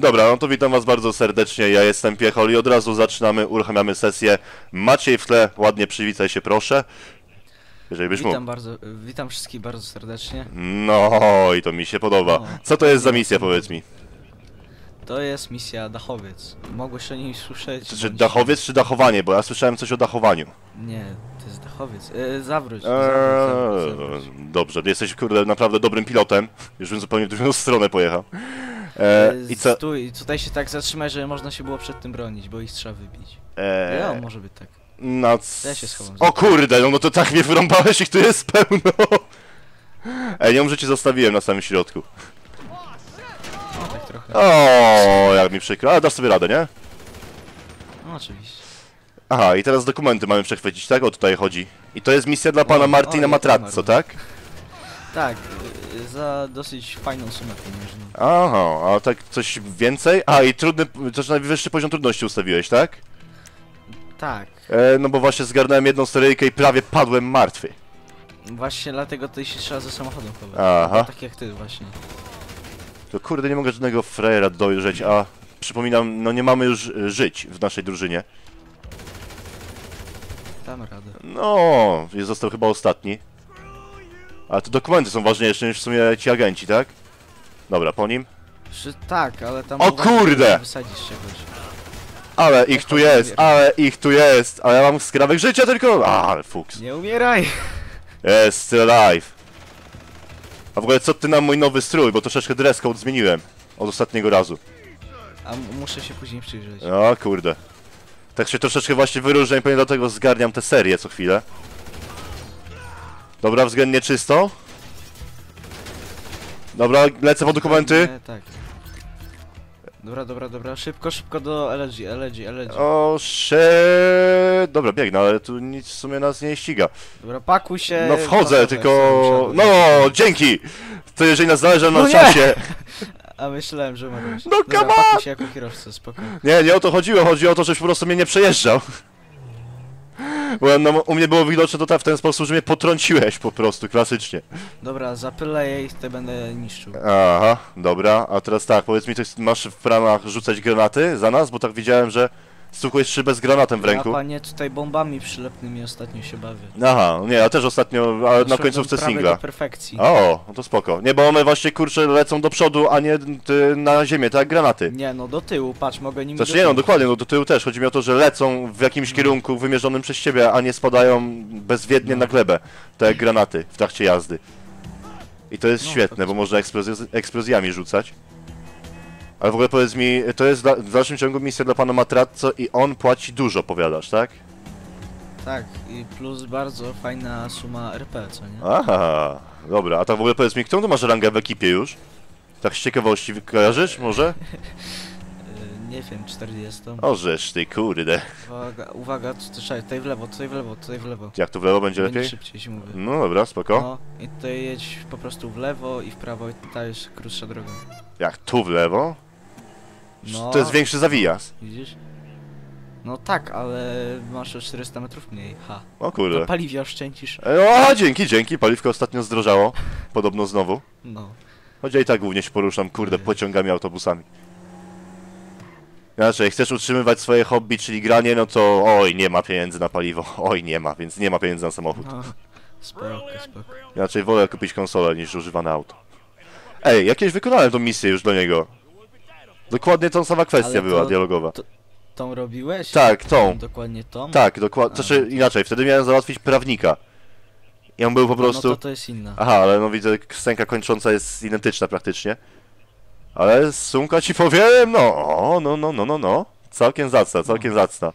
Dobra, no to witam was bardzo serdecznie, ja jestem Piechol i od razu zaczynamy, uruchamiamy sesję. Maciej w tle, ładnie przywitaj się proszę. Jeżeli byś Witam mógł. bardzo, witam wszystkich bardzo serdecznie. No i to mi się podoba. No. Co to jest za misja, powiedz mi? To jest misja Dachowiec. Mogłeś o niej słyszeć? Czy bądź- dachowiec, czy dachowanie? Bo ja słyszałem coś o dachowaniu. Nie, to jest Dachowiec. E, zawróć, Eee, zawróć, zawróć, zawróć. dobrze, jesteś kurde naprawdę dobrym pilotem. Już bym zupełnie w drugą stronę pojechał. E, Eee, I co? Stój, tutaj się tak zatrzymaj, żeby można się było przed tym bronić, bo ich trzeba wybić. Eee, Ja, może być tak. na c... Ja się schowam. O kurde, no, no to tak mnie wyrąbałeś, ich tu jest pełno. Ej, nie że cię zostawiłem na samym środku. No tak trochę. O, jak mi przykro, ale dasz sobie radę, nie? No oczywiście. Aha, i teraz dokumenty mamy przechwycić, tak? O tutaj chodzi. I to jest misja dla pana O, Martina o, Matrazzo, tak? Tak, e, za dosyć fajną sumę pieniężną. Aha, a tak coś więcej? A, i trudny, to znaczy najwyższy poziom trudności ustawiłeś, tak? Tak, E, no bo właśnie zgarnąłem jedną seryjkę i prawie padłem martwy. właśnie dlatego tutaj się trzeba ze samochodem chować. Aha. Tak jak ty właśnie. To kurde, nie mogę żadnego frajera dojrzeć, a przypominam, no nie mamy już e, żyć w naszej drużynie. Damy radę. No, jest został chyba ostatni. A te dokumenty są ważniejsze niż w sumie ci agenci, tak? Dobra, po nim. Przy, tak, ale tam... O kurde! żeby Wysadzić czegoś. Ale ich tu jest, ale ich tu jest, ale ja mam skrawek życia tylko. A, ale fuks. Nie umieraj! Jest still alive. A w ogóle co ty na mój nowy strój, bo troszeczkę dress code zmieniłem od ostatniego razu. A muszę się później przyjrzeć. O kurde. Tak się troszeczkę właśnie wyróżniam i pewnie dlatego zgarniam tę serię co chwilę. Dobra, względnie czysto. Dobra, lecę po dokumenty. Nie, tak. Dobra, dobra, dobra. Szybko, szybko do LG, LG, LG. O, shit. Dobra, biegnę, ale tu nic w sumie nas nie ściga. Dobra, pakuj się. No wchodzę, tylko... No, dzięki! To jeżeli nas zależy na No nie! czasie. A myślałem, że możesz. No Dobra, come pakuj się jako kierowca, spoko. Nie, nie o to chodziło, chodzi o to, żeś po prostu mnie nie przejeżdżał. Bo no, u mnie było widoczne to tak w ten sposób, że mnie potrąciłeś po prostu, klasycznie. Dobra, zapylę je i te będę niszczył. Aha, dobra, a teraz tak, powiedz mi, to jest- masz w planach rzucać granaty za nas? Bo tak widziałem, że stukłeś szybę z granatem w Ja ręku. panie tutaj bombami przylepnymi ostatnio się bawię. Aha, nie, ja też ostatnio, ale na Doszedłem końcówce prawie singla. do perfekcji. O, no to spoko. Nie, bo one właśnie, kurczę, lecą do przodu, a nie ty, na ziemię, tak jak granaty. Nie no, do tyłu, patrz, mogę nimi Znaczy do nie no, tyłu. dokładnie, no do tyłu też. Chodzi mi o to, że lecą w jakimś kierunku wymierzonym przez ciebie, a nie spadają bezwiednie na glebę, tak jak granaty w trakcie jazdy. I to jest No, świetne, tak bo można eksplozj eksplozjami rzucać. Ale w ogóle powiedz mi, to jest da- w dalszym ciągu misja dla pana Matrazzo i on płaci dużo, powiadasz, tak? Tak, i plus bardzo fajna suma RP, co nie? Aha, dobra, a tak w ogóle powiedz mi, którą tu masz rangę w ekipie już? Tak z ciekawości kojarzysz może? Nie wiem, 40. O, żeż ty, kurde. Uwaga, uwaga, tu- tu- czekaj, tutaj w lewo, tutaj w lewo, tutaj w lewo. Jak tu w lewo będzie Będzie lepiej? szybciej ci mówię. No dobra, spoko. No i tutaj jedź po prostu w lewo i w prawo i ta jest krótsza droga. Jak tu w lewo? No, To jest większy zawijas. widzisz? No tak, ale masz o 400 metrów mniej, ha. O kurde. paliwie oszczędzisz. E, O, dzięki, dzięki. Paliwko ostatnio zdrożało. Podobno znowu. No. Choć ja i tak głównie się poruszam, kurde, pociągami, autobusami. Inaczej, chcesz utrzymywać swoje hobby, czyli granie, no to oj, nie ma pieniędzy na paliwo. Oj, nie ma, więc nie ma pieniędzy na samochód. no. Spoko, spoko. Inaczej wolę kupić konsolę niż używane auto. Ej, jakieś wykonałem tą misję już do niego. Dokładnie tą sama kwestia Ale to- była dialogowa. Tą robiłeś? Tak, tą. Dokładnie tą? Tak, dokładnie. Znaczy no to- inaczej, wtedy miałem załatwić prawnika. I on był po No, prostu. No to to jest inna. Aha, ale no widzę, scenka kończąca jest identyczna praktycznie. Ale sumka ci powiem, no, no, no, no, no, no. Całkiem zacna, całkiem zacna.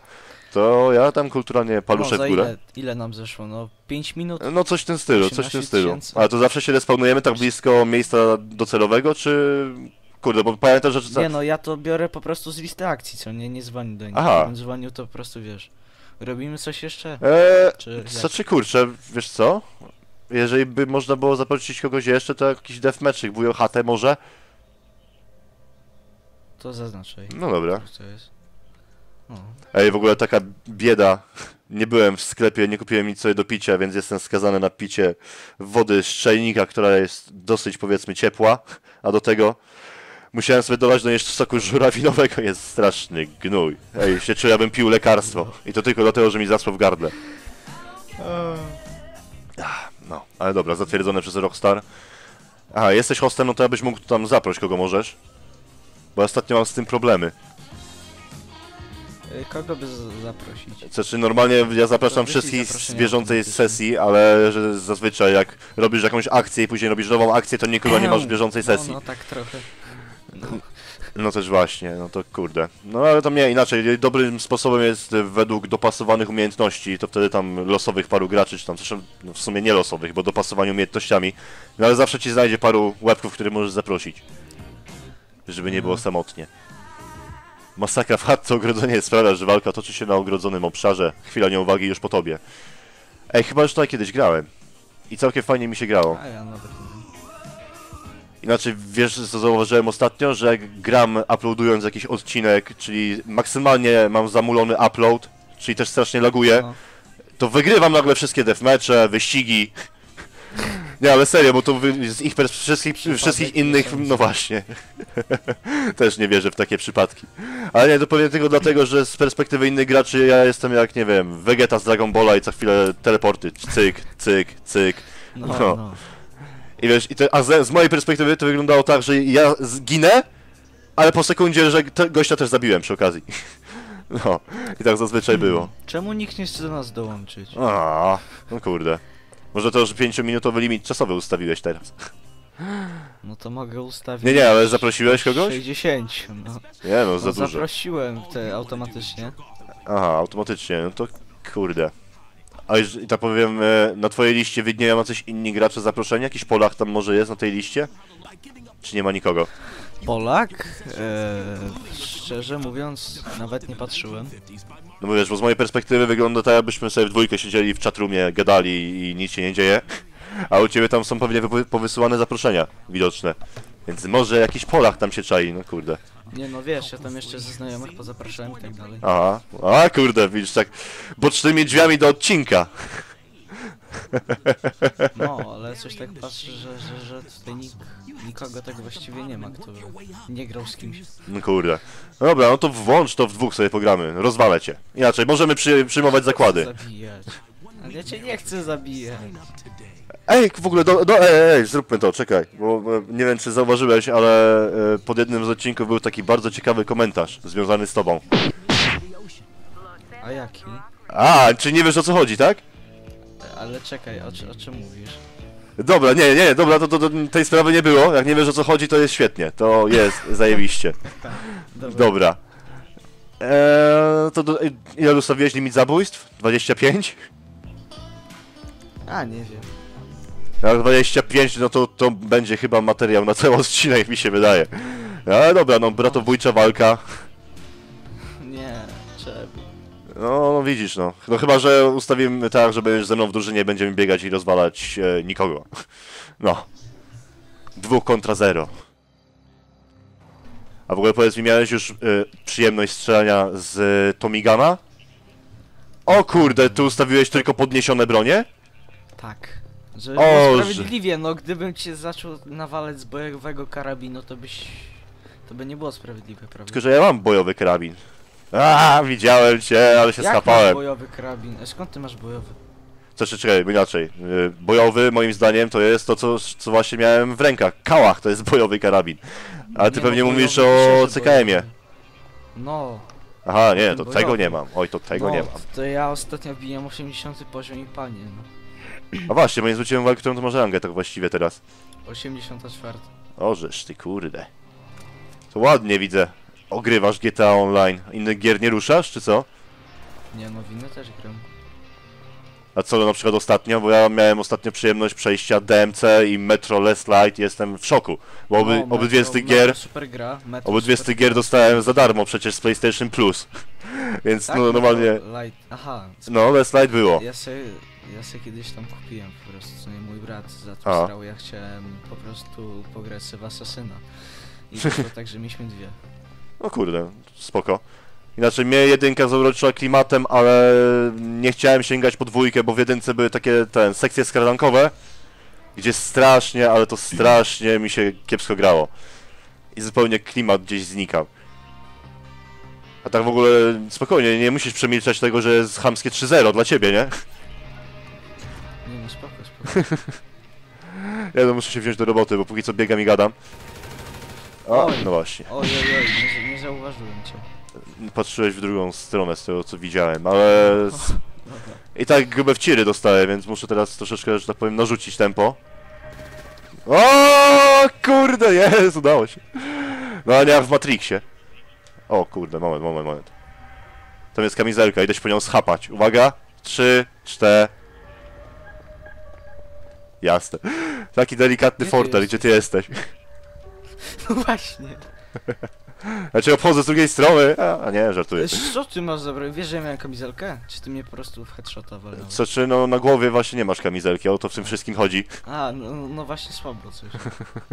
To ja tam kulturalnie paluszę no, w górę. ile, ile nam zeszło? No 5 minut? No coś w tym stylu, coś w tym 18 stylu. Ale to zawsze się respawnujemy tak blisko miejsca docelowego, czy... Kurde, bo pamiętam, że... Nie no, ja to biorę po prostu z listy akcji, co nie? Nie dzwonię do nich. Aha. Jakbym dzwonił to po prostu wiesz. Robimy coś jeszcze? Eee, Czy jak? znaczy kurczę, wiesz co? Jeżeli by można było zaprosić kogoś jeszcze, to jakiś deathmatchik, chatę może? To zaznaczaj. No dobra. Co jest? No. Ej, w ogóle taka bieda. Nie byłem w sklepie, nie kupiłem nic sobie do picia, więc jestem skazany na picie wody z czajnika, która jest dosyć powiedzmy ciepła, a do tego Musiałem sobie dolać do jeszcze soku żurawinowego, jest straszny gnój. Ej, się czuję, jakbym pił lekarstwo. I to tylko dlatego, że mi zasło w gardle. Ach, No, ale dobra, zatwierdzone przez Rockstar. Aha, jesteś hostem, no to abyś mógł tam zaproś kogo możesz. Bo ja ostatnio mam z tym problemy. Y, Kogo by z- zaprosić? Znaczy normalnie ja zapraszam wyślij wszystkich z zaproszenie bieżącej sesji, ale że zazwyczaj jak robisz jakąś akcję i później robisz nową akcję, to nikogo nie masz w bieżącej sesji. No, no tak trochę. No. No też właśnie, no to kurde. No ale to nie, inaczej, dobrym sposobem jest według dopasowanych umiejętności, to wtedy tam losowych paru graczy, czy tam zresztą no w sumie nie losowych, bo dopasowani umiejętnościami, no ale zawsze ci znajdzie paru łebków, których możesz zaprosić. Żeby nie było samotnie. Masakra w chatce ogrodzenie sprawia, że walka toczy się na ogrodzonym obszarze. Chwila nieuwagi już po tobie. Ej, chyba już tutaj kiedyś grałem. I całkiem fajnie mi się grało. A ja nawet. Inaczej wiesz co zauważyłem ostatnio, że jak gram uploadując jakiś odcinek, czyli maksymalnie mam zamulony upload, czyli też strasznie laguję, No. to wygrywam nagle wszystkie deathmatche, wyścigi. Nie, ale serio, bo to z ich wszystkich, wszystkich innych, no właśnie. Też nie wierzę w takie przypadki. Ale nie, to powiem tylko dlatego, że z perspektywy innych graczy ja jestem jak, nie wiem, Vegeta z Dragon Balla i co chwilę teleporty, cyk, cyk, cyk. No, No. I wiesz, i to, a z, z mojej perspektywy to wyglądało tak, że ja zginę, ale po sekundzie, że te, gościa też zabiłem przy okazji. No, i tak zazwyczaj było. Czemu nikt nie chce do nas dołączyć? A, no kurde. Może to już 5-minutowy limit czasowy ustawiłeś teraz. No to mogę ustawić... Nie, nie, ale zaprosiłeś kogoś? 60, no. Nie no, za no dużo. zaprosiłem te automatycznie. Aha, automatycznie, no to kurde. A już, i tak powiem, e, na twojej liście widnieją jacyś inni gracze zaproszeni? Jakiś Polak tam może jest na tej liście? Czy nie ma nikogo? Polak? Eee, szczerze mówiąc, nawet nie patrzyłem. No bo wiesz, bo z mojej perspektywy wygląda tak, jakbyśmy sobie w dwójkę siedzieli w chatroomie, gadali i nic się nie dzieje. A u ciebie tam są pewnie powysyłane zaproszenia widoczne. Więc może jakiś Polak tam się czai, no kurde. Nie no wiesz, ja tam jeszcze ze znajomych pozapraszałem i tak dalej. Aha, a kurde, widzisz, tak bocznymi drzwiami do odcinka. No, ale coś tak patrzę, że, że, że tutaj nik, nikogo tak właściwie nie ma, kto nie grał z kimś. No kurde. No dobra, no to włącz to w dwóch sobie pogramy, rozwalę cię. Inaczej, możemy przy, przyjmować zakłady. Zabijać. Ale ja cię nie chcę zabijać. Ej, w ogóle, do, do, ej, ej, zróbmy to, czekaj, bo nie wiem czy zauważyłeś, ale e, pod jednym z odcinków był taki bardzo ciekawy komentarz związany z tobą. A jaki? A, czy nie wiesz o co chodzi, tak? Ale czekaj, o, czy- o czym mówisz? Dobra, nie, nie, dobra, to, to, to tej sprawy nie było. Jak nie wiesz o co chodzi, to jest świetnie. To jest zajebiście. Dobra. Dobra. Eee, to do, ile ustawiłeś limit zabójstw? 25? A, nie wiem. Jak 25, no to, to będzie chyba materiał na cały odcinek, mi się wydaje. Ale dobra, no bratobójcza walka. Nie, trzeba. No, no widzisz, no. No chyba, że ustawimy tak, że będziesz ze mną w drużynie, będziemy biegać i rozwalać e, nikogo. No. Dwóch kontra zero. A w ogóle powiedz mi, miałeś już e, przyjemność strzelania z e, Tomigana? O kurde, tu ustawiłeś tylko podniesione bronie? Tak. Że- sprawiedliwie, no gdybym cię zaczął nawalać z bojowego karabinu, to byś... To by nie było sprawiedliwe, prawda? Tylko, że ja mam bojowy karabin. A, widziałem cię, ale się Jak masz schapałem. bojowy karabin? E, Skąd ty masz bojowy? Znaczy, czekaj, inaczej. Y, Bojowy, moim zdaniem, to jest to, co, co właśnie miałem w rękach. Kałach to jest bojowy karabin. Ale ty Nie, pewnie no, mówisz o że CKM-ie. bojowy. No, Aha, nie, to bojowy. tego nie mam. Oj, to tego no, nie mam. to ja ostatnio wbiłem 80 poziom i panie, no. A właśnie, bo nie zwróciłem uwagi, którą to może rangę tak właściwie teraz. 84. O, żeż ty kurde. To ładnie widzę. Ogrywasz GTA Online. Innych gier nie ruszasz, czy co? Nie no, winy też gram. A co na przykład ostatnio? Bo ja miałem ostatnio przyjemność przejścia DMC i Metro Last Light i jestem w szoku. Bo oby, No, obydwie z Metro- tych Metro gier, Super gra, Metro obydwie z super tych gier dostałem za darmo przecież z PlayStation Plus. Więc Tak, no normalnie... Light. Aha, No, Last Light było. Ja sobie, ja sobie kiedyś tam kupiłem po prostu, nie mój brat za A. to strał, ja chciałem po prostu pograć w Asasyna. I to tak, że mieliśmy dwie. No kurde, spoko. Inaczej mnie jedynka zauroczyła klimatem, ale nie chciałem sięgać po dwójkę, bo w jedynce były takie ten, sekcje skradankowe, gdzie strasznie, ale to strasznie mi się kiepsko grało. i zupełnie klimat gdzieś znikał. A tak w ogóle spokojnie, nie musisz przemilczać tego, że jest chamskie 3-0 dla ciebie, nie? Ja no muszę się wziąć do roboty, bo póki co biegam i gadam. O, Oj. no właśnie. Oj, oj, nie, nie zauważyłem cię. Patrzyłeś w drugą stronę z tego, co widziałem, ale... z-. I tak grube wciry dostaję, więc muszę teraz troszeczkę, że tak powiem, narzucić tempo. O kurde, jest, udało się. No nie jak w Matrixie. O kurde, moment, moment, moment. Tam jest kamizelka, idę się po nią schapać. Uwaga, trzy, cztery. Jasne. Taki delikatny Gdzie fortel, gdzie ty jesteś? No właśnie. Znaczy obchodzę z drugiej strony. A, a nie, żartuję. Co ty masz zabrać? Wiesz, że ja miałem kamizelkę? Czy ty mnie po prostu w headshota walnąłeś? Co czy no na głowie właśnie nie masz kamizelki, o to w tym wszystkim chodzi. A, no, no właśnie słabo coś.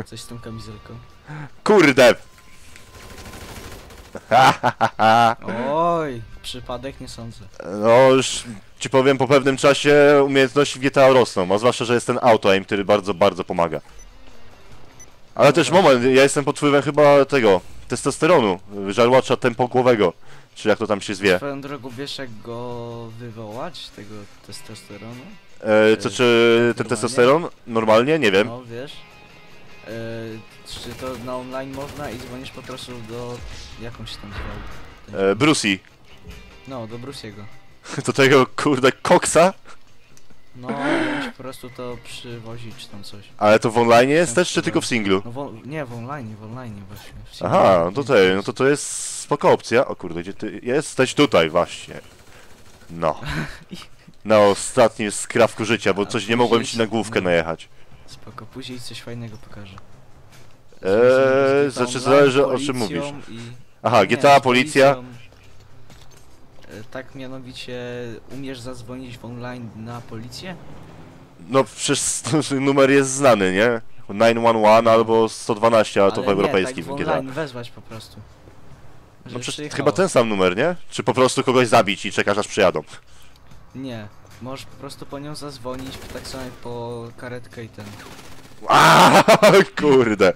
Coś z tą kamizelką. Kurde! Oj, przypadek nie sądzę. No już ci powiem, po pewnym czasie umiejętności w GTA rosną, a zwłaszcza, że jest ten auto-aim, który bardzo, bardzo pomaga. Ale też moment, ja jestem pod wpływem chyba tego, testosteronu, żarłacza tempogłowego, czy jak to tam się zwie. Swoją drogą wiesz jak go wywołać, tego testosteronu? E, co, czy ten Normalnie? testosteron? Normalnie? Nie wiem. No wiesz. E, czy to na online można i dzwonisz po prostu do... jakąś tam zwał? E, Brucey, No, do Brusiego. do tego kurde koksa, No, ci po prostu to przywozi czy tam coś. ale to w online jest też, czy tylko w singlu? No w, nie, w online, w online właśnie. W Aha, no to tej, no to to jest spoko opcja. O kurde, gdzie ty jesteś tutaj właśnie. No. Na ostatnim skrawku życia, bo coś nie mogłem ci na główkę no. najechać. Spoko, później coś fajnego pokażę. Eee, znaczy zależy o czym mówisz. Aha, GTA, policja. Tak mianowicie, umiesz zadzwonić w online na policję? No przecież numer jest znany, nie? 911 albo 112, ale to w nie, europejskim tak w GTA. online wezwać po prostu. No przecież przyjechało. chyba ten sam numer, nie? Czy po prostu kogoś zabić i czekasz aż przyjadą? Nie, możesz po prostu po nią zadzwonić, tak samo jak po karetkę i ten. Aaaa, kurde.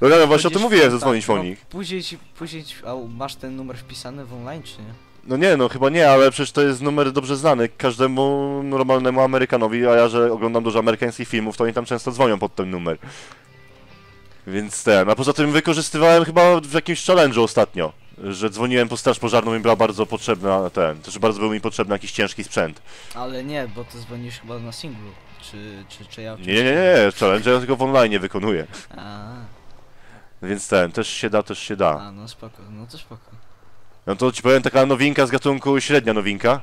No ja no właśnie o tym mówiłem, zadzwonić po no, nich. Później ci, później ci, a masz ten numer wpisany w online, czy nie? No nie, no chyba nie, ale przecież to jest numer dobrze znany każdemu normalnemu Amerykanowi, a ja, że oglądam dużo amerykańskich filmów, to oni tam często dzwonią pod ten numer. Więc ten, a poza tym wykorzystywałem chyba w jakimś challenge'u ostatnio, że dzwoniłem po straż pożarną i była bardzo potrzebna ten, też bardzo był mi potrzebny jakiś ciężki sprzęt. Ale nie, bo ty dzwonisz chyba na singlu. Czy, czy, czy ja... Nie, nie, nie, nie, challenge ja tylko w online wykonuję. A, Więc ten, też się da, też się da. a, no spoko, no to spoko. No to ci powiem taka nowinka z gatunku średnia nowinka.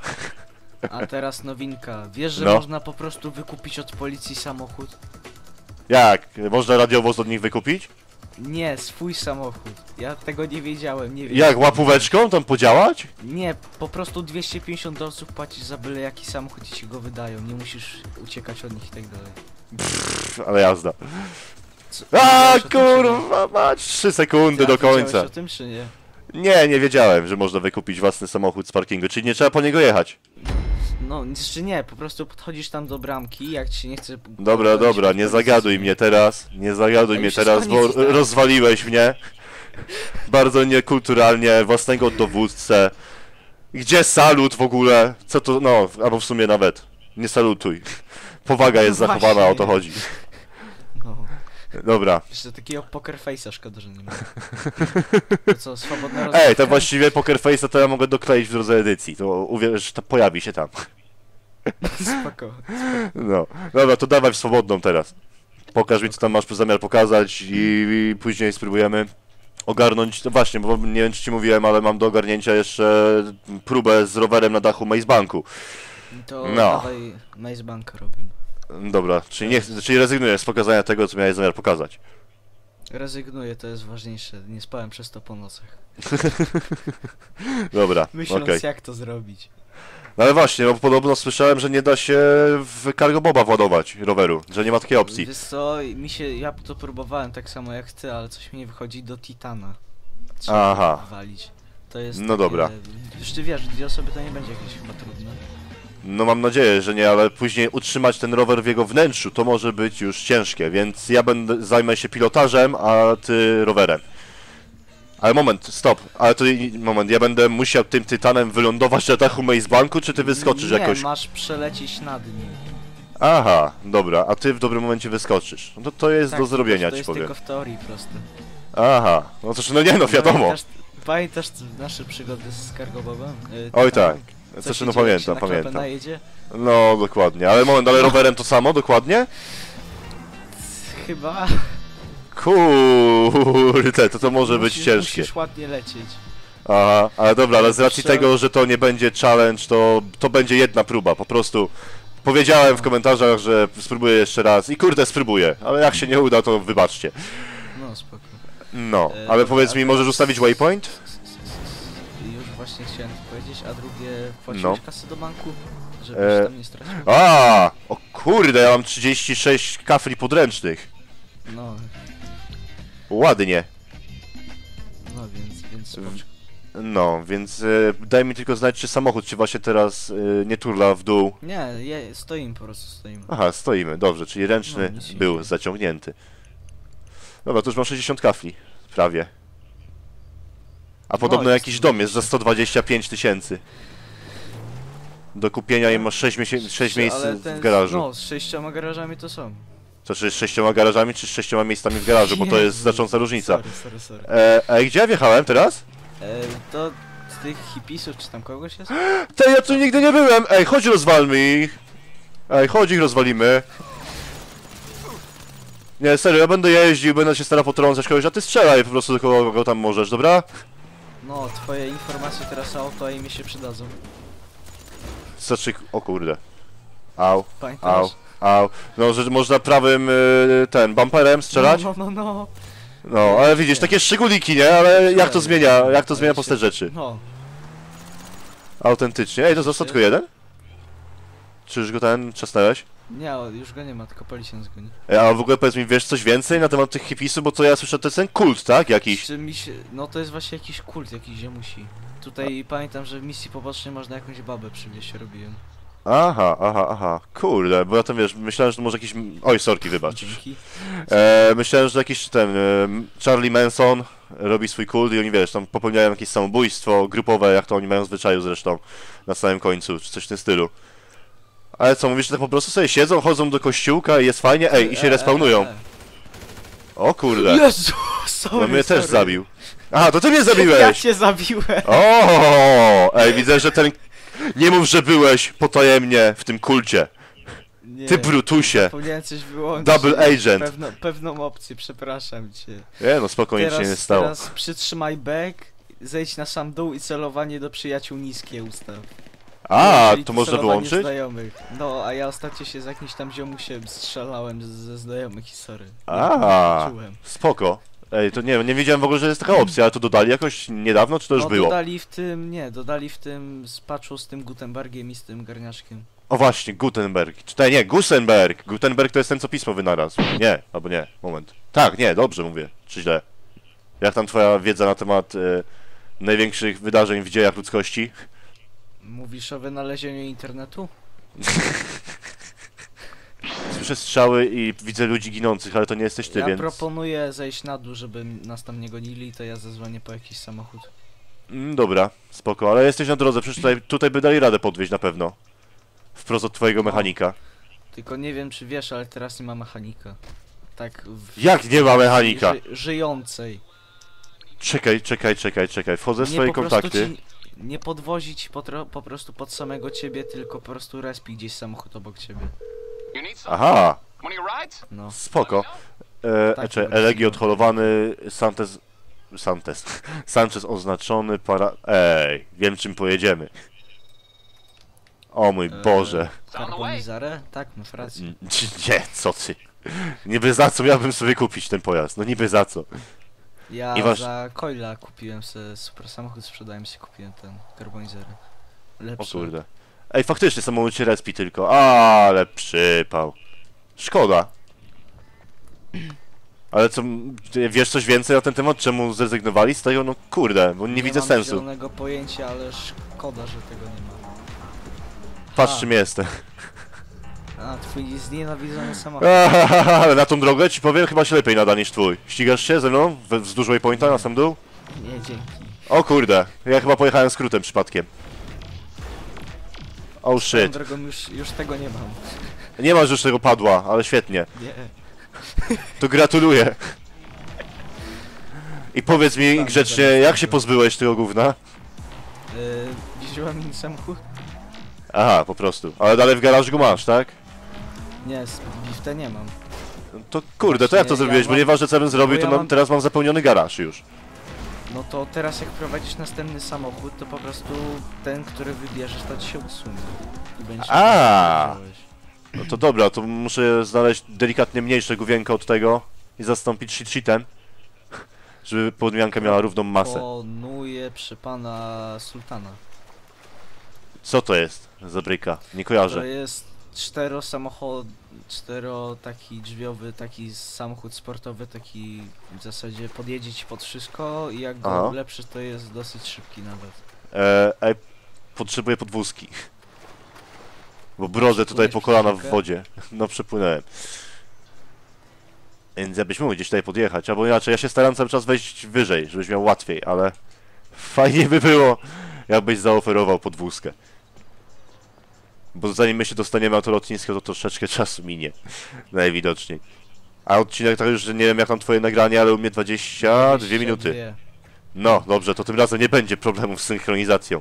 A teraz nowinka. Wiesz, że No. można po prostu wykupić od policji samochód? Jak? Można radiowóz od nich wykupić? Nie, swój samochód. Ja tego nie wiedziałem, nie wiedziałem. Jak łapóweczką tam podziałać? Nie, po prostu 250 dolców płacisz za byle jaki samochód i ci go wydają. Nie musisz uciekać od nich i tak dalej. Pff, ale jazda. Co, A wiedziałeś o tym, czy nie? kurwa mać, 3 sekundy Ty, a do wiedziałeś końca. o tym czy nie? Nie, nie wiedziałem, że można wykupić własny samochód z parkingu, czyli nie trzeba po niego jechać. No, jeszcze nie, po prostu podchodzisz tam do bramki, jak ci nie chce... Dobra, dobra, nie zagaduj mnie teraz, nie zagaduj A mnie już jest teraz, bo koniec, tak? rozwaliłeś mnie. Bardzo niekulturalnie, własnego dowódcę. Gdzie salut w ogóle? Co to, no, albo w sumie nawet, nie salutuj. Powaga jest No zachowana, o to chodzi. Dobra. jeszcze takiego poker face'a szkoda, że nie ma. To co, swobodna Ej, rozrywka? to właściwie Poker Face'a to ja mogę dokleić w drodze edycji, to uwierz, to pojawi się tam. Spoko. No, dobra, to dawaj w swobodną teraz. Pokaż mi, co tam masz zamiar pokazać i, i później spróbujemy ogarnąć, no właśnie, bo nie wiem, czy ci mówiłem, ale mam do ogarnięcia jeszcze próbę z rowerem na dachu Maze Banku. To No. dawaj Maze Bank robimy. Dobra, czyli, nie, czyli rezygnuję z pokazania tego, co miałeś zamiar pokazać. Rezygnuję, to jest ważniejsze. Nie spałem przez to po nocach. Dobra. Myśląc jak to zrobić. No ale właśnie, bo podobno słyszałem, że nie da się w Cargo Boba władować roweru, że nie ma takiej opcji. Wiesz co, mi się, ja to próbowałem tak samo jak ty, ale coś mi nie wychodzi do Titana. Trzeba Aha. walić. To jest No takie, dobra. Już ty wiesz, dwie osoby to nie będzie jakieś chyba trudne. No mam nadzieję, że nie, ale później utrzymać ten rower w jego wnętrzu to może być już ciężkie, więc ja będę zajmę się pilotażem, a ty rowerem. Ale moment, stop, ale to moment, ja będę musiał tym tytanem wylądować na dachu Banku, czy ty wyskoczysz nie, jakoś? masz przelecieć nad nim. Aha, dobra, a ty w dobrym momencie wyskoczysz. No to to jest Tak, do zrobienia, to ci jest powiem. tylko w teorii proste. Aha, no to no nie no, wiadomo. Pamiętasz, pamiętasz nasze przygody z Cargobobem? Yy, Oj Tytanem? tak, Się no pamiętam, pamiętam. Najedzie? No dokładnie, ale moment, ale rowerem to samo, dokładnie? Chyba. Kurde, to to może być musisz, ciężkie. Musisz ładnie lecieć. Aha, ale dobra, ale z racji Trzeba- tego, że to nie będzie challenge, to, to będzie jedna próba, po prostu. Powiedziałem w komentarzach, że spróbuję jeszcze raz i kurde spróbuję, ale jak się nie uda, to wybaczcie. No spoko. No, E, ale powiedz mi, możesz ustawić waypoint? Właśnie chciałem powiedzieć, a drugie płaciłeś No. kasę do banku? Żebyś E, tam nie stracił? A, o kurde, ja mam 36 kafli podręcznych. No, Ładnie. no więc, więc spoczko. No, więc e, daj mi tylko znać, czy samochód się właśnie teraz e, nie turla w dół. Nie, je, stoimy po prostu, stoimy. Aha, stoimy, dobrze, czyli ręczny No, był zaciągnięty. Dobra, to już mam 60 kafli, prawie. A podobno No, jest jakiś dom jest za 125 tysięcy. Do kupienia i masz 6, miesię- 6 miejsc Ale w ten- garażu. No, z sześcioma garażami to są. To czy z sześcioma garażami, czy z sześcioma miejscami w garażu, bo to jest Jezu, znacząca różnica. Sorry, sorry, sorry. E, a gdzie ja wjechałem teraz? E, to z tych hipisów czy tam kogoś jest? Te, ja tu nigdy nie byłem! Ej, chodź rozwalmy ich! Ej, chodź ich rozwalimy. Nie, serio, ja będę jeździł, będę się starał potrącać kogoś, a ty strzelaj po prostu do kogo kogo tam możesz, dobra? No, twoje informacje teraz o auto i mi się przydadzą. Znaczy, o kurde. Au, Pamiętasz? au, au. No, że można prawym, y, ten, bumperem strzelać? No, no, no. no. No, ale widzisz, takie szczególiki, nie? Ale jak to zmienia, jak to zmienia postać rzeczy? No, Autentycznie. Ej, to został tylko jeden? Czy już go ten czasnąłeś? Nie, o, już go nie ma, tylko policjant goni. Ej, a w ogóle powiedz mi, wiesz coś więcej na temat tych hipisów, bo to ja słyszę, to jest ten kult, tak? Jakiś. Czy mi się, no to jest właśnie jakiś kult, jakiś ziemusi. Tutaj pamiętam, że w misji pobocznej można jakąś babę przywieźć, robiłem. Aha, aha, aha. Kurde, bo ja tam wiesz, myślałem, że to może jakiś. Oj, sorki, wybacz. Dzięki. E, myślałem, że jakiś ten. E, Charlie Manson robi swój kult i oni wiesz, tam popełniają jakieś samobójstwo grupowe, jak to oni mają w zwyczaju zresztą na samym końcu, czy coś w tym stylu. Ale co, mówisz, że tak po prostu sobie siedzą, chodzą do kościółka i jest fajnie, ej, i się E, e, respawnują. e. O kurde, Jezu, sorry, no mnie też sorry. zabił. Aha, to ty mnie Ja zabiłeś! cię zabiłem. O, ej, widzę, że ten... Nie mów, że byłeś potajemnie w tym kulcie. Nie, Ty Brutusie. Powinienem coś wyłączyć. Double agent. Pewno, pewną opcję, przepraszam cię. Nie no, spokojnie nic się nie stało. teraz przytrzymaj back, zejdź na sam dół i celowanie do przyjaciół niskie ustaw. A, to można wyłączyć? znajomych. No, a ja ostatnio się z jakimś tam ziomusiem strzelałem ze znajomych i sorry. A. Czułem. Spoko. Ej, to nie nie wiedziałem w ogóle, że jest taka opcja, ale to dodali jakoś niedawno, czy to już no, było? dodali w tym, nie, dodali w tym z patchu z tym Gutenbergiem i z tym garniaszkiem. O właśnie, Gutenberg. Czytaj, nie, Gusenberg. Gutenberg to jest ten, co pismo wynalazł. Nie, albo nie, moment. Tak, nie, dobrze mówię, czy źle? Jak tam twoja wiedza na temat e, największych wydarzeń w dziejach ludzkości? Mówisz o wynalezieniu internetu? Słyszę strzały i widzę ludzi ginących, ale to nie jesteś ty, ja więc... proponuję zejść na dół, żeby nas tam nie gonili, to ja zadzwonię po jakiś samochód. Mm, dobra, spoko, ale jesteś na drodze, przecież tutaj, tutaj by dali radę podwieźć na pewno. Wprost od twojego mechanika. Tylko nie wiem czy wiesz, ale teraz nie ma mechanika. Tak w... Jak nie ma mechanika? Ży żyjącej. Czekaj, czekaj, czekaj, czekaj, wchodzę w swoje kontakty. Ci, nie podwozić po, po prostu pod samego ciebie, tylko po prostu respi gdzieś samochód obok ciebie. Aha? No. spoko. E, Tak, czekaj, to Elegi będzie. odholowany, Santes... Santes. Sanchez oznaczony, para... Ej, wiem czym pojedziemy. O mój Eee, Boże. Carbonizarę? Tak, masz rację. Nie, co ty? Niby za co miałbym sobie kupić ten pojazd? No niby za co? Ja i wasz- za Coila kupiłem sobie super samochód, sprzedałem się, kupiłem ten carbonizer. O Lepszy. kurde. Ej, faktycznie samolot się respi tylko. Ale przypał. Szkoda. Ale co, wiesz coś więcej na ten temat? Czemu zrezygnowali z tego? No kurde, bo nie, widzę mam sensu. zielonego pojęcia, ale szkoda, że tego nie ma. patrz A. czym jestem. A, twój znienawidzony samochód. Ale na tą drogę ci powiem chyba się lepiej nada niż twój. Ścigasz się ze mną wzdłuż waypointa na sam dół? Nie, dzięki. O kurde, ja chyba pojechałem skrótem przypadkiem. Oh shit. drogą już, już tego nie mam. Nie masz już tego padła, ale świetnie. Nie. To gratuluję. I powiedz mi grzecznie, jak się pozbyłeś tego gówna? Yy, wziąłem mi samochód? Aha, po prostu. Ale dalej w garażu go masz, tak? Nie, z lifta nie mam. To kurde, to jak to zrobiłeś? ja Bo mam- nieważne co ja bym zrobił, bo to ja mam, mam- teraz mam zapełniony garaż już. No to teraz jak prowadzisz następny samochód, to po prostu ten, który wybierzesz, to ci się usunie. I będziesz A. No to dobra, to muszę znaleźć delikatnie mniejsze główienko od tego i zastąpić shit shitem. Żeby podmianka miała równą masę. Proponuję przy pana Sultana. Co to jest za bryka? Nie To kojarzę. jest cztero samochód, cztero taki drzwiowy, taki samochód sportowy, taki w zasadzie podjedzie ci pod wszystko i jak go Aha. ulepszysz, to jest dosyć szybki nawet. E, ej, potrzebuję podwózki. Bo brodzę tutaj po kolana w wodzie. No przepłynąłem. Więc jakbyś mógł gdzieś tutaj podjechać, albo inaczej, ja się staram cały czas wejść wyżej, żebyś miał łatwiej, ale fajnie by było, jakbyś zaoferował podwózkę. Bo zanim my się dostaniemy na to lotnisko, to troszeczkę czasu minie. Najwidoczniej. A odcinek tak już, że nie wiem jak tam twoje nagranie, ale u mnie 22 minuty. 22. No, dobrze, to tym razem nie będzie problemów z synchronizacją.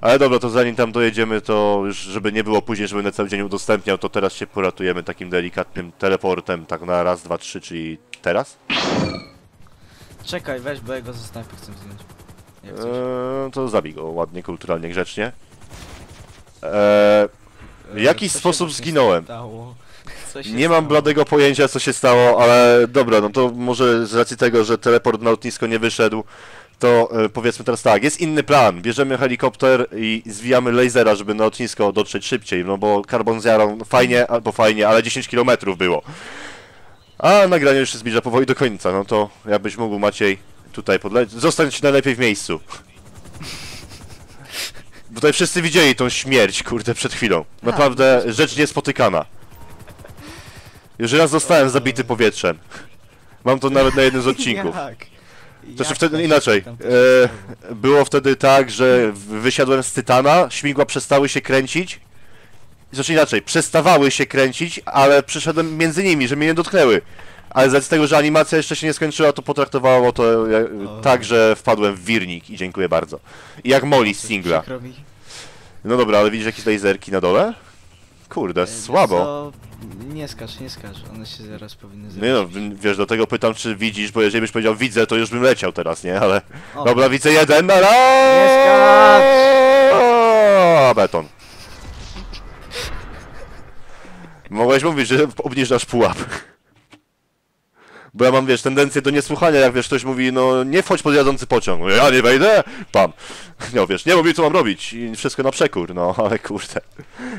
Ale dobra, to zanim tam dojedziemy, to już żeby nie było później, żeby na cały dzień udostępniał, to teraz się poratujemy takim delikatnym teleportem, tak na raz, dwa, trzy, czyli teraz? Czekaj, weź, bo ja go ze snajpy chcę zdjąć. Eee, to zabij go ładnie, kulturalnie, grzecznie. Eee, w jaki co się sposób zginąłem? nie mam bladego pojęcia, co się stało, ale dobra, no to może z racji tego, że teleport na lotnisko nie wyszedł, to e, powiedzmy teraz tak, jest inny plan. Bierzemy helikopter i zwijamy lasera, żeby na lotnisko dotrzeć szybciej, no bo Carbon Zero no fajnie, albo fajnie, ale 10 km było. A nagranie już się zbliża powoli do końca, no to jakbyś mógł Maciej tutaj podlecieć. Zostać najlepiej w miejscu. Tutaj wszyscy widzieli tą śmierć, kurde, przed chwilą. Naprawdę rzecz niespotykana. Już raz zostałem zabity powietrzem. Mam to nawet na jednym z odcinków. Jak? Znaczy wtedy inaczej. E, było wtedy tak, że wysiadłem z Tytana, śmigła przestały się kręcić. Znaczy inaczej, przestawały się kręcić, ale przyszedłem między nimi, że mnie nie dotknęły. Ale z racji tego, że animacja jeszcze się nie skończyła, to potraktowało to O. tak, że wpadłem w wirnik i dziękuję bardzo. I jak Molly z singla. Przykro mi. No dobra, ale widzisz jakieś laserki na dole? Kurde, E, wiesz słabo. co? Nie skacz, nie skacz, one się zaraz powinny Nie no, zrobić. wiesz, do tego pytam, czy widzisz, bo jeżeli byś powiedział widzę, to już bym leciał teraz, nie? Ale... O, Dobra, widzę jeden, na skacz! Beton. Mogłeś mówić, że obniżasz pułap. Bo ja mam, wiesz, tendencję do niesłuchania, jak wiesz, ktoś mówi, no nie wchodź pod jadący pociąg. Mówię, Ja nie wejdę, pam. No wiesz, nie mów mi co mam robić i wszystko na przekór, no ale kurde.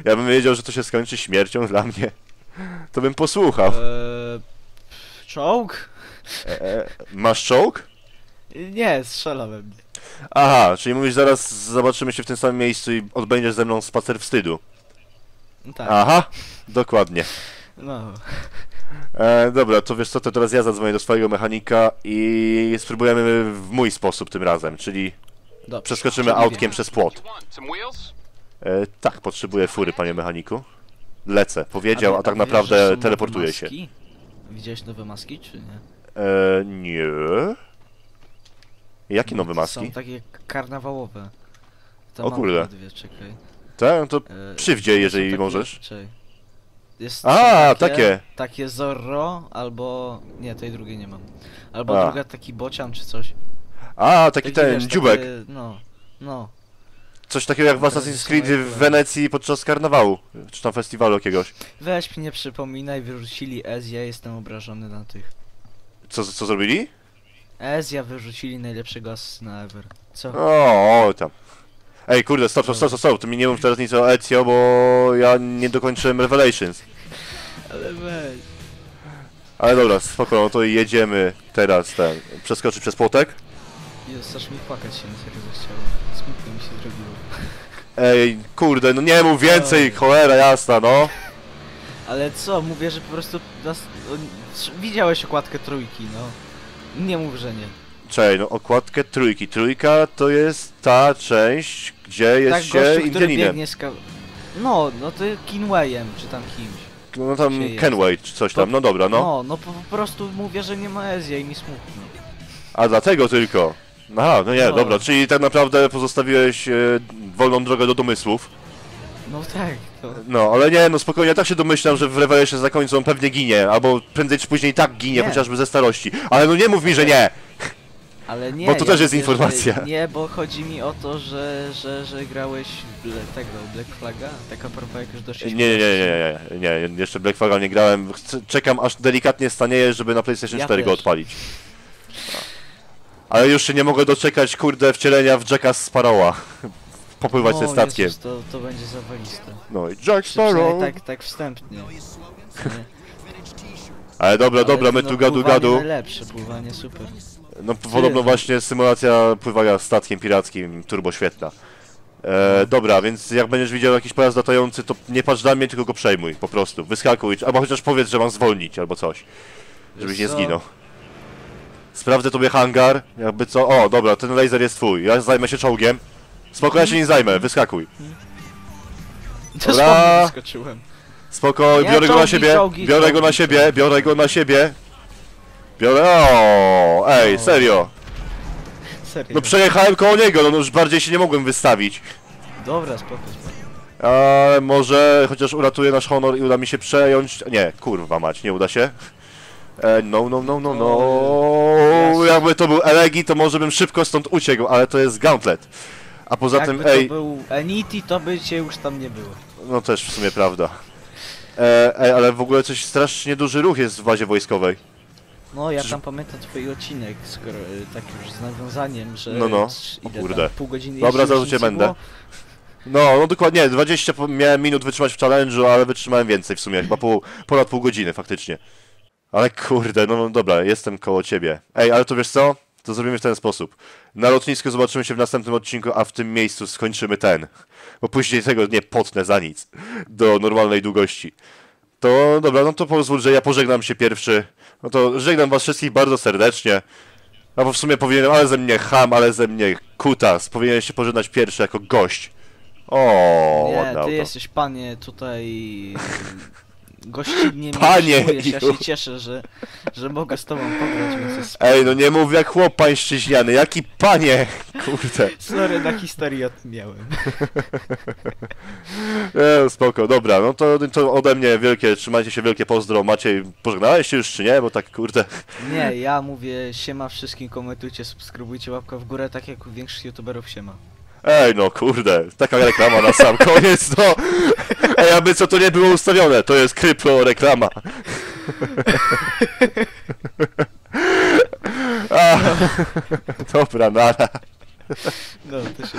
Ja bym wiedział, że to się skończy śmiercią dla mnie. To bym posłuchał. Eee, czołg? E, masz czołg? Nie, strzela we mnie. Aha, czyli mówisz, zaraz zobaczymy się w tym samym miejscu i odbędziesz ze mną spacer wstydu. No tak, Aha, dokładnie. no. E, dobra, to wiesz co, to teraz ja zadzwonię do swojego mechanika i spróbujemy w mój sposób tym razem, czyli Dobrze. przeskoczymy autkiem przez płot. E, tak, potrzebuję fury, panie mechaniku. Lecę, powiedział, wie- a tak naprawdę teleportuje się. Widziałeś nowe maski, czy nie? E, nie. Jakie nowe Są maski? takie karnawałowe. To O mam kurde. Dwie, czekaj. Tak, to E, przywdzie, jeżeli takie- możesz. Czekaj. Jest, A, są takie. Takie Zorro, albo... Nie, tej drugiej nie mam. Albo A. druga taki bocian, czy coś. A, taki ten, wiesz, dziubek. Takie, no, no. Coś takiego jak w Assassin's Creed w. Wenecji podczas karnawału, czy tam festiwalu jakiegoś. Weź mi nie przypominaj, wyrzucili Ezja, jestem obrażony na tych. Co, co zrobili? Ezja wyrzucili najlepszego asyna ever. Co? O, o tam. Ej, kurde, stop, stop, stop, stop, ty mi nie mów teraz nic o Ezio, bo ja nie dokończyłem Revelations. Ale weź. Ale dobra, spoko, no to jedziemy teraz ten, przeskoczyć przez płotek. Jezus, aż mi płakać się na serio zechciało. Smutno mi się zrobiło. Ej, kurde, no nie mów więcej, Oj. cholera jasna, no. Ale co, mówię, że po prostu... Nas... o, Widziałeś okładkę trójki, no. Nie mów, że nie. Czej, no okładkę trójki. Trójka to jest ta część, gdzie jest tak, się gościu, który Indianinem. biegnie z ka... No, no to Kinwayem, czy tam kimś. No tam. Kenway czy coś tam, no dobra, no. No, no po, po prostu mówię, że nie ma Ezja i mi smutno. A dlatego tylko. Aha, no nie, No. dobra, czyli tak naprawdę pozostawiłeś e, wolną drogę do domysłów. No tak, to... No, ale nie, no spokojnie, tak się domyślam, że w Revelation za końcu on pewnie ginie, albo prędzej czy później tak ginie, Nie. chociażby ze starości. Ale no nie mów mi, że nie! Ale nie, Bo to ja też jest że informacja. Nie, bo chodzi mi o to, że, że, że grałeś ble, tego, Black Flaga? Tak a propos jak już doszliśmy nie, nie, nie, nie, nie, jeszcze Black Flaga nie grałem. Czekam aż delikatnie stanieje, żeby na PlayStation Ja 4 go też. odpalić. Ale już się nie mogę doczekać, kurde, wcielenia w Jacka Sparrowa. Popływać ze statkiem. Jezus, to, to będzie zawaliste. No i Jack Sparrow! tak, tak wstępnie. Nie? Ale dobra, Ale dobra, my no, tu gadu gadu. najlepsze, pływanie super. No podobno właśnie symulacja pływania statkiem pirackim, turbo świetna. E, dobra, więc jak będziesz widział jakiś pojazd latający, to nie patrz na mnie, tylko go przejmuj, po prostu. Wyskakuj, albo chociaż powiedz, że mam zwolnić, albo coś. Żebyś nie zginął. Sprawdzę tobie hangar, jakby co... O, dobra, ten laser jest twój, ja zajmę się czołgiem. Spoko, ja się nie zajmę, wyskakuj. Wyskoczyłem. Spoko, biorę go na czołgi, siebie, biorę go czołgi, na siebie, biorę go na siebie. Biorę... O, ej, O. serio. Serio. No przejechałem koło niego, no już bardziej się nie mogłem wystawić. Dobra, spoko, spoko. Ale może chociaż uratuje nasz honor i uda mi się przejąć... Nie, kurwa mać, nie uda się. E, no, no, no, no, no. Jakby to był Elegi, to może bym szybko stąd uciekł, ale to jest Gauntlet. A poza Jakby tym, to ej, był Enity, to by cię już tam nie było. no też w sumie prawda. E, ej, ale w ogóle coś strasznie duży ruch jest w bazie wojskowej. No, ja tam pamiętam twój odcinek, skoro tak już z nawiązaniem, że... No, no. O kurde. Pół godziny Dobra, zaraz nie będę. No, no dokładnie, 20 po- miałem minut wytrzymać w challenge'u, ale wytrzymałem więcej w sumie, chyba pół, ponad pół godziny faktycznie. Ale kurde, no, no dobra, jestem koło ciebie. Ej, ale to wiesz co? To zrobimy w ten sposób. Na lotnisku zobaczymy się w następnym odcinku, a w tym miejscu skończymy ten. Bo później tego nie potnę za nic. Do normalnej długości. To dobra, no to pozwól, że ja pożegnam się pierwszy. No to żegnam was wszystkich bardzo serdecznie. No bo w sumie powinienem, ale ze mnie ham, ale ze mnie kutas. Powinienem się pożegnać pierwszy jako gość. O, Nie, ładne ty auto. jesteś panie tutaj gościnnie mnie Panie, przyjmujesz. Ja się cieszę, że, że mogę z tobą pograć, więc jest Ej, no nie mów jak chłop pańszczyźniany, jaki panie! Kurde. Sorry, na historii miałem. E, spoko, dobra, no to, to ode mnie wielkie, trzymajcie się, wielkie pozdro. Maciej, pożegnałeś się już czy nie? Bo tak kurde. Nie, ja mówię siema wszystkim, komentujcie, subskrybujcie, łapka w górę, tak jak większość youtuberów siema. Ej, no kurde, taka reklama na sam koniec, no. Ej, aby co to nie było ustawione, to jest krypto reklama. A, dobra, nara. No, to się...